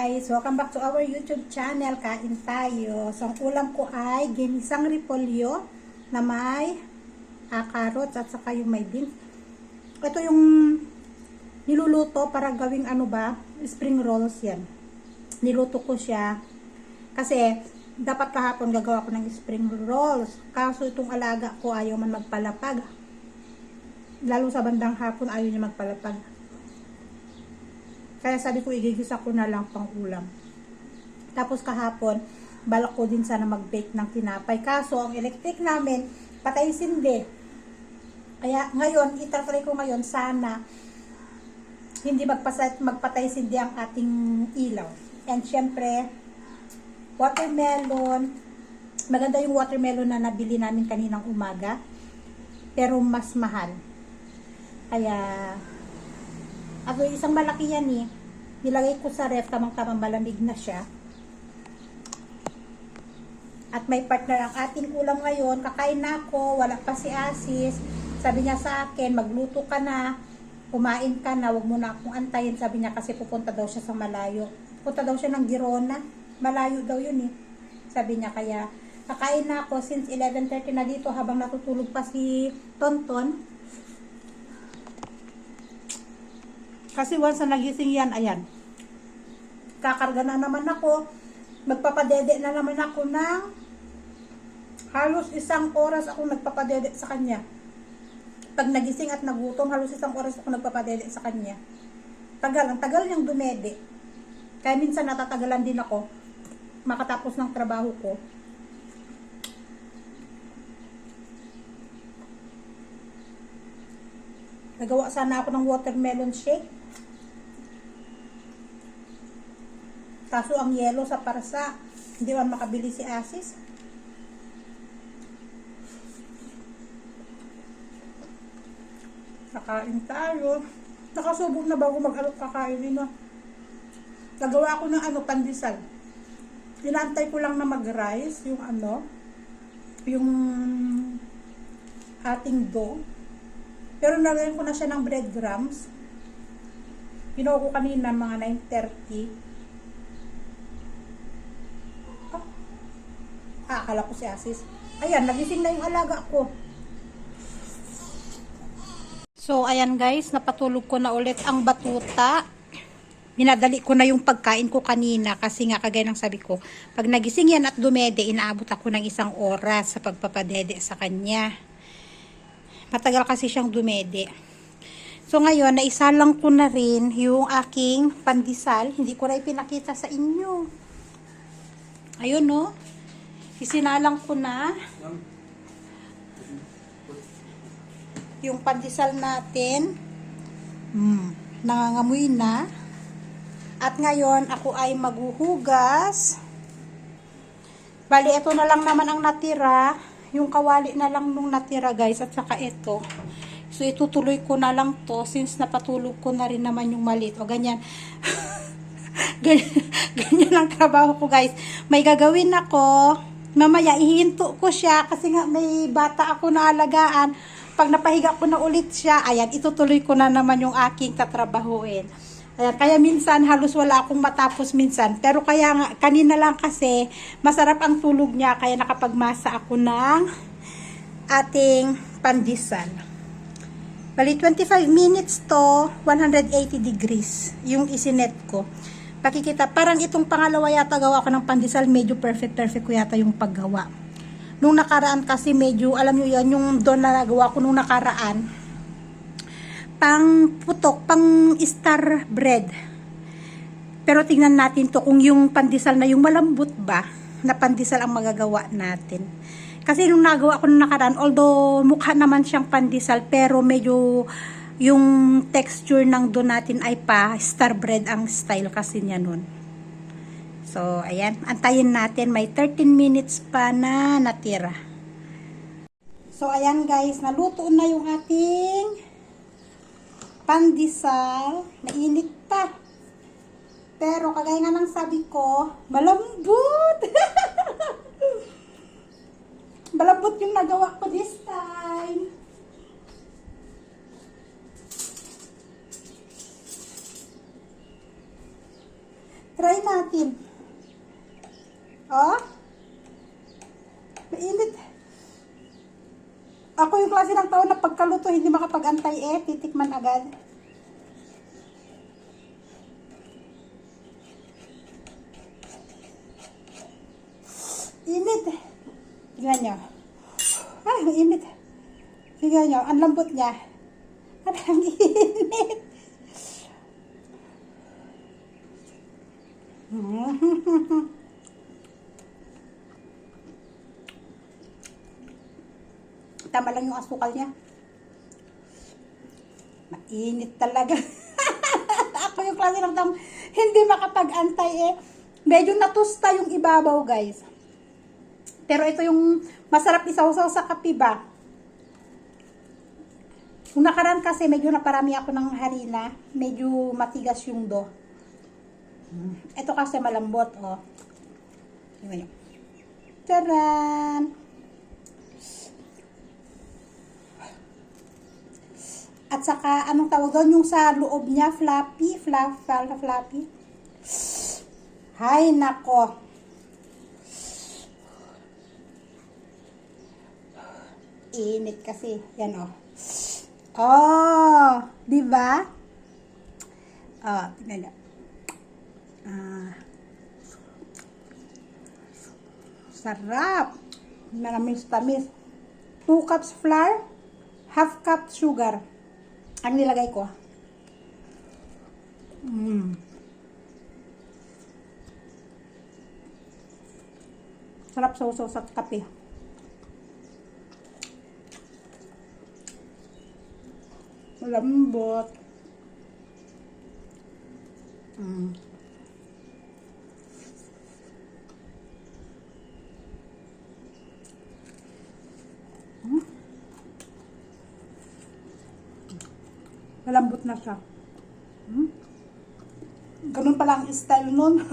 guys! Welcome back to our YouTube channel. Kain tayo. So, ang ulam ko ay ginisang repolyo na may ah, carrots at saka yung may beans. Ito yung niluluto para gawing ano ba? Spring rolls yan. Niluto ko siya kasi dapat kahapon gagawa ko ng spring rolls. Kaso itong alaga ko ayaw man magpalapag. Lalo sa bandang hapon ayaw niya magpalapag. Kaya sabi ko, igigisa ko na lang pang ulam. Tapos kahapon, balak ko din sana mag-bake ng tinapay. Kaso, ang electric namin, patay sindi. Kaya ngayon, itatry ko ngayon sana hindi magpasat, magpatay sindi ang ating ilaw. And syempre, watermelon. Maganda yung watermelon na nabili namin kaninang umaga. Pero mas mahal. Kaya, ako isang malaki yan eh. Nilagay ko sa ref, tamang-tamang malamig na siya. At may partner ang ating ulam ngayon. Kakain na ako, wala pa si Asis. Sabi niya sa akin, magluto ka na. Kumain ka na, wag mo na akong antayin. Sabi niya kasi pupunta daw siya sa malayo. Pupunta daw siya ng Girona. Malayo daw yun eh. Sabi niya kaya, kakain na ako since 11.30 na dito habang natutulog pa si Tonton. Kasi once na nagising yan, ayan. Kakarga na naman ako. Magpapadede na naman ako ng halos isang oras ako nagpapadede sa kanya. Pag nagising at nagutom, halos isang oras ako nagpapadede sa kanya. Tagal, ang tagal niyang dumede. Kaya minsan natatagalan din ako makatapos ng trabaho ko. Nagawa sana ako ng watermelon shake. Kaso ang yelo sa parsa, hindi man makabili si Asis. Nakain tayo. Nakasubok na bago mag-alok kakain na. Nagawa ko ng ano, pandesal. Tinantay ko lang na mag-rice, yung ano, yung ating dough. Pero nalagyan ko na siya ng breadcrumbs. Pinuha ko kanina mga 9.30. akala ko si Asis. Ayan, nagising na yung alaga ko. So, ayan guys, napatulog ko na ulit ang batuta. Minadali ko na yung pagkain ko kanina kasi nga kagaya ng sabi ko, pag nagising yan at dumede, inaabot ako ng isang oras sa pagpapadede sa kanya. Matagal kasi siyang dumede. So ngayon, naisalang ko na rin yung aking pandesal. Hindi ko na ipinakita sa inyo. Ayun no. Isinalang ko na yung pandesal natin. Hmm, nangangamoy na. At ngayon, ako ay maghuhugas. Bali, ito na lang naman ang natira. Yung kawali na lang nung natira, guys. At saka ito. So, itutuloy ko na lang to since napatulog ko na rin naman yung maliit. O, ganyan. ganyan, ganyan ang trabaho ko, guys. May gagawin ako. Mamaya, ihinto ko siya kasi nga may bata ako na alagaan. Pag napahiga ko na ulit siya, ayan, itutuloy ko na naman yung aking tatrabahuin. Ayan, kaya minsan halos wala akong matapos minsan. Pero kaya nga, kanina lang kasi masarap ang tulog niya kaya nakapagmasa ako ng ating pandesal. Bali 25 minutes to 180 degrees yung isinet ko. Pakikita, parang itong pangalawa yata gawa ko ng pandesal, medyo perfect perfect ko yata yung paggawa. Nung nakaraan kasi medyo, alam nyo yan, yung doon na nagawa ko nung nakaraan, pang putok, pang star bread. Pero tingnan natin to kung yung pandesal na yung malambot ba na pandesal ang magagawa natin. Kasi nung nagawa ko nung nakaraan, although mukha naman siyang pandesal, pero medyo yung texture ng doon natin ay pa star bread ang style kasi niya nun. So, ayan. Antayin natin. May 13 minutes pa na natira. So, ayan guys. Naluto na yung ating pandesal. Nainit pa. Pero, kagaya nga ng sabi ko, malambot. malambot yung nagawa ko this time. Try na Ako yung klase ng tao na pagkaluto, makapag-antay eh. Titikman agad. Init. Tingnan nyo. Ay, ang init. Tingnan nyo, ang lambot niya. Ang init. Tama lang yung asukal niya. Mainit talaga. Ako yung klase ng tao, hindi makapag-antay eh. Medyo natusta yung ibabaw, guys. Pero ito yung masarap isaw-saw sa kape ba? Kung nakaraan kasi, medyo naparami ako ng harina. Medyo matigas yung do. Ito kasi malambot, oh. Tingnan nyo. Taran! At saka, anong tawag doon? Yung sa loob niya, fluffy, fluff, fluff, fluffy. Hay, nako. Init kasi. Yan, oh. Oh, di ba? Oh, tingnan niyo. Ah. Sarap. Manamis-tamis. 2 cups flour, half cup sugar. Ang nilagay ko. Mm. Sarap sa uso sa kape. Malambot. Mm. Mm. Malambot na siya. Hmm? Ganun pala ang style nun.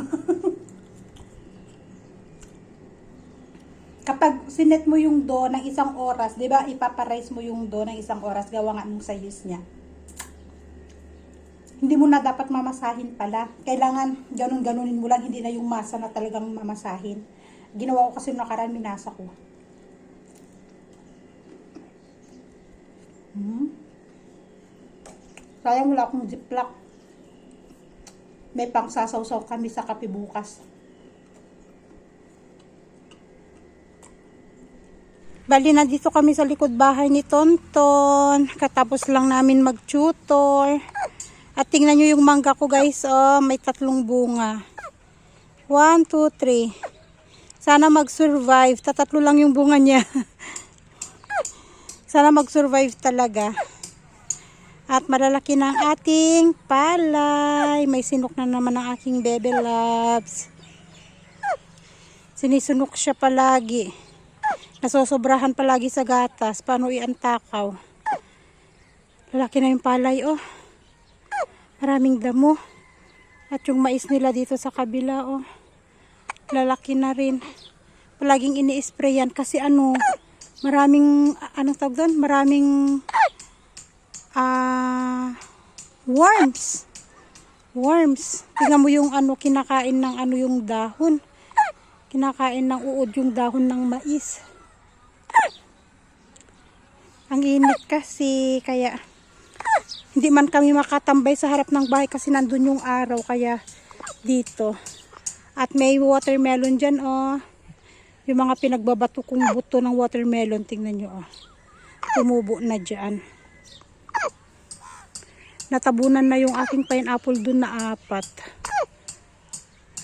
Kapag sinet mo yung do ng isang oras, di ba, ipaparize mo yung do ng isang oras, gawa nga nung sayos niya. Hindi mo na dapat mamasahin pala. Kailangan ganun-ganunin mo lang, hindi na yung masa na talagang mamasahin. Ginawa ko kasi nung nakaraan, minasa ko. Hmm? Sayang wala akong ziplock. May pang sasaw-saw kami sa kape bukas. Bali na dito kami sa likod bahay ni Tonton. Katapos lang namin mag-tutor. At tingnan nyo yung mangga ko guys. Oh, may tatlong bunga. 1, 2, 3. Sana mag-survive. Tatatlo lang yung bunga niya. Sana mag-survive talaga. At malalaki na ang ating palay. May sinok na naman ang aking bebe loves. Sinisunok siya palagi. Nasosobrahan palagi sa gatas. Paano iantakaw? Lalaki na yung palay, oh. Maraming damo. At yung mais nila dito sa kabila, oh. Lalaki na rin. Palaging ini-spray yan kasi ano, maraming, ano tawag doon? Maraming, ah, worms. Worms. Tingnan mo yung ano, kinakain ng ano yung dahon. Kinakain ng uod yung dahon ng mais. Ang init kasi, kaya hindi man kami makatambay sa harap ng bahay kasi nandun yung araw, kaya dito. At may watermelon dyan, oh. Yung mga pinagbabato kong buto ng watermelon, tingnan nyo, oh. Tumubo na dyan. Natabunan na yung aking pineapple dun na apat.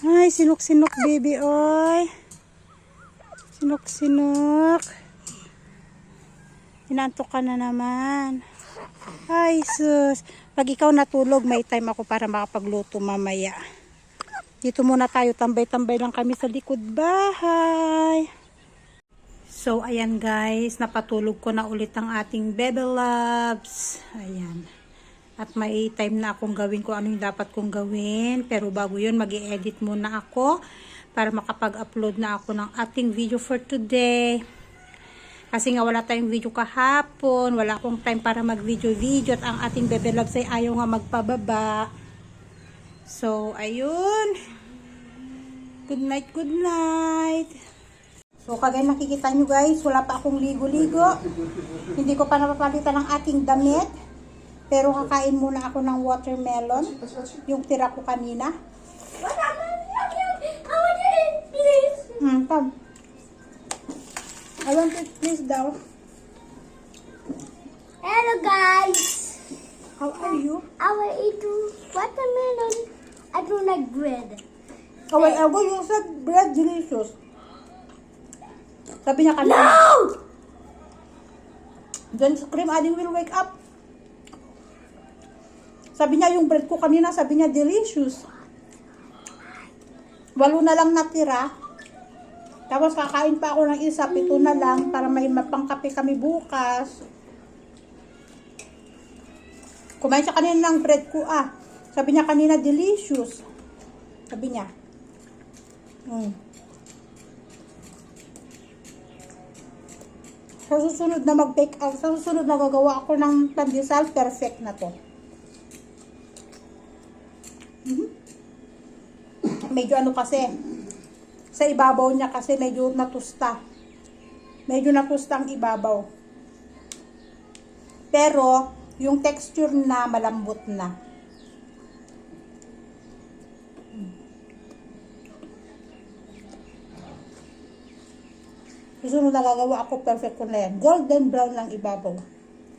Ay, sinok-sinok, baby, oy. Sinok-sinok. Inantok ka na naman. Ay, sus. Pag ikaw natulog, may time ako para makapagluto mamaya. Dito muna tayo, tambay-tambay lang kami sa likod bahay. So, ayan guys, napatulog ko na ulit ang ating bebe loves. Ayan. At may time na akong gawin ko ano yung dapat kong gawin. Pero bago yun, mag edit muna ako para makapag-upload na ako ng ating video for today. Kasi nga wala tayong video kahapon, wala akong time para mag-video-video at ang ating bebe loves ay ayaw nga magpababa. So, ayun. Good night, good night. So, kagaya nakikita nyo guys, wala pa akong ligo-ligo. Hindi ko pa napapalitan ng aking damit. Pero kakain muna ako ng watermelon. Yung tira ko kanina. I want to eat, please. Hmm, come. I want it please daw. Hello, guys. How are you? I will eat watermelon. I don't like bread. Oh, well, I will use that bread delicious. Sabi niya kanina. No! Then cream adding will wake up. Sabi niya yung bread ko kanina, sabi niya delicious. Walo na lang natira. Tapos kakain pa ako ng isa, pito na lang para may mapangkape kami bukas. Kumain siya kanina ng bread ko ah. Sabi niya kanina delicious. Sabi niya. Mm. Sa susunod na mag-take out, sa susunod na gagawa ako ng pandesal, perfect na to. Medyo ano kasi, sa ibabaw niya kasi medyo natusta. Medyo natusta ang ibabaw. Pero, yung texture na malambot na. Susunod na gagawa ako, perfect ko na yan. Golden brown lang ibabaw.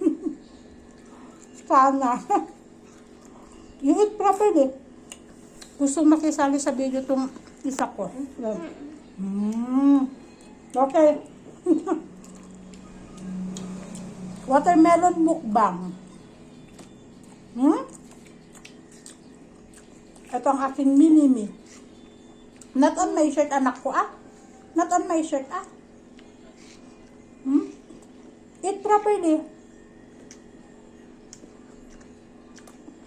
Sana. you eat properly. Gusto makisali sa video tong isa ko. Mm. Okay. Watermelon mukbang. Hmm? Ito ang aking mini-me. Not on my shirt, anak ko ah. Not on my shirt ah. Hmm? Eat properly.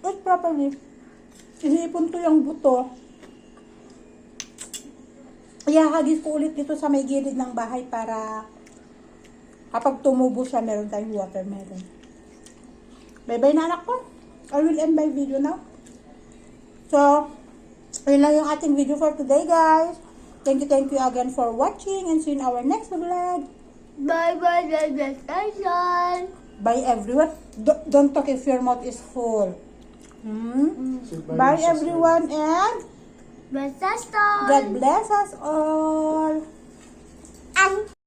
Eat properly. Isipon ko yung buto. Ihahagis ko ulit dito sa may gilid ng bahay para kapag tumubo siya, meron tayong watermelon. Bye-bye na anak ko. I will end my video now. So, yun lang yung ating video for today guys. Thank you, thank you again for watching and see you in our next vlog. Bye bye, bye bye, bye Bye everyone. Do- don't talk if your mouth is full. Hmm? Bye everyone and bye. Bye, God bless us all. Ang